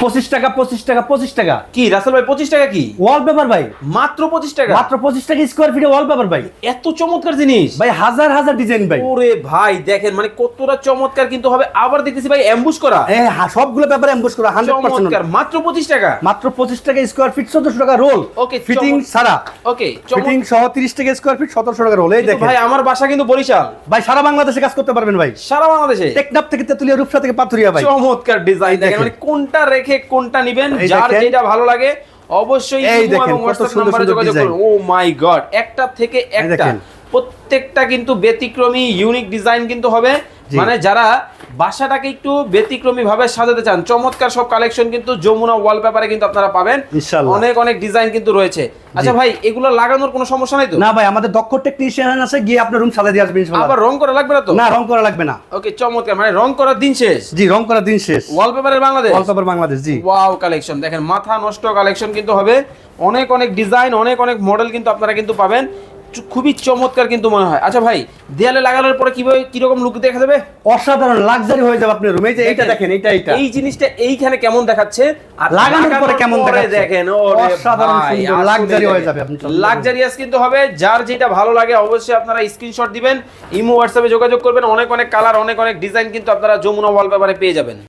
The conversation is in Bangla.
পঁচিশ টাকা পঁচিশ টাকা পঁচিশ টাকা। কি রাসেল ভাই পঁচিশ টাকা কি? ওয়ালপেপার ভাই। মাত্র পঁচিশ টাকা? মাত্র পঁচিশ টাকা স্কোয়ার ফিটে ওয়ালপেপার ভাই। এত চমৎকার জিনিস। ভাই হাজার হাজার ডিজাইন ভাই। ওরে ভাই দেখেন মানে কতটা চমৎকার কিন্তু হবে। আবার দেখতেছি ভাই অ্যাম্বুশ করা। এই হা- সবগুলো ব্যাপারে করা হান্ড্রেড চমৎকার মাত্র পঁচিশ টাকা। মাত্র পঁচিশ টাকা স্কোয়ার ফিট চোদ্দশো টাকা রোল Okay, ফিটিং ছাড়া। ওকে ফিটিং সহ তিরিশ টাকা স্কোয়ার ফিট সতেরোশো টাকা রোল এই দেখেন। ভাই আমার বাসা কিন্তু বরিশাল। ভাই সারা বাংলাদেশে কাজ করতে পারবেন ভাই। সারা বাংলাদেশে? টেকনাপ থেকে তেতুলিয়া রূপসা থেকে পাথুরিয়া ভাই। চমৎকার ডিজাইন দেখেন। মানে কোনটা রেখে কোনটা নিবেন যার যেটা ভালো লাগে অবশ্যই এবং হোয়াটসঅ্যাপ যোগাযোগ করুন। ও মাই গড একটা থেকে একটা। প্রত্যেকটা কিন্তু ব্যতিক্রমী ইউনিক ডিজাইন কিন্তু হবে। মানে যারা বাসাটাকে একটু ব্যতিক্রমী ভাবে সাজাতে চান চমৎকার সব কালেকশন কিন্তু যমুনা ওয়ালপেপারে কিন্তু আপনারা পাবেন। অনেক অনেক ডিজাইন কিন্তু রয়েছে। আচ্ছা ভাই এগুলো লাগানোর কোনো সমস্যা নাই তো? না ভাই আমাদের দক্ষ টেকনিশিয়ান আছে গিয়ে আপনার রুম সাজা দিয়ে আসবেন ইনশাআল্লাহ। আবার রং করা লাগবে না তো? না রং করা লাগবে না। ওকে চমৎকার। মানে রং করার দিন শেষ? জি রং করার দিন শেষ। ওয়ালপেপারের বাংলাদেশ? ওয়ালপেপার বাংলাদেশ জি। ওয়াও কালেকশন দেখেন মাথা নষ্ট কালেকশন কিন্তু হবে। অনেক অনেক ডিজাইন অনেক অনেক মডেল কিন্তু আপনারা কিন্তু পাবেন। খুবই চমৎকার কিন্তু মনে হয়। আচ্ছা ভাই দেয়ালে লাগানোর পরে কীভাবে কীরকম লুক দেখা যাবে? অসাধারণ লাক্সারি হয়ে যাবে আপনার রুম যে এইটা দেখেন এইটা এইটা। এই জিনিসটা এইখানে কেমন দেখাচ্ছে? আর লাগানোর পরে কেমন দেখাচ্ছে? দেখেন অসাধারণ সুন্দর, luxury হয়ে যাবে আপনি। লাক্সারিয়াস কিন্তু হবে যার যেটা ভালো লাগে অবশ্যই আপনারা স্ক্রিনশট দিবেন। ইমো হোয়াটসঅ্যাপে যোগাযোগ করবেন। অনেক অনেক কালার অনেক অনেক ডিজাইন কিন্তু আপনারা যমুনা ওয়ালপেপারে পেয়ে যাবেন।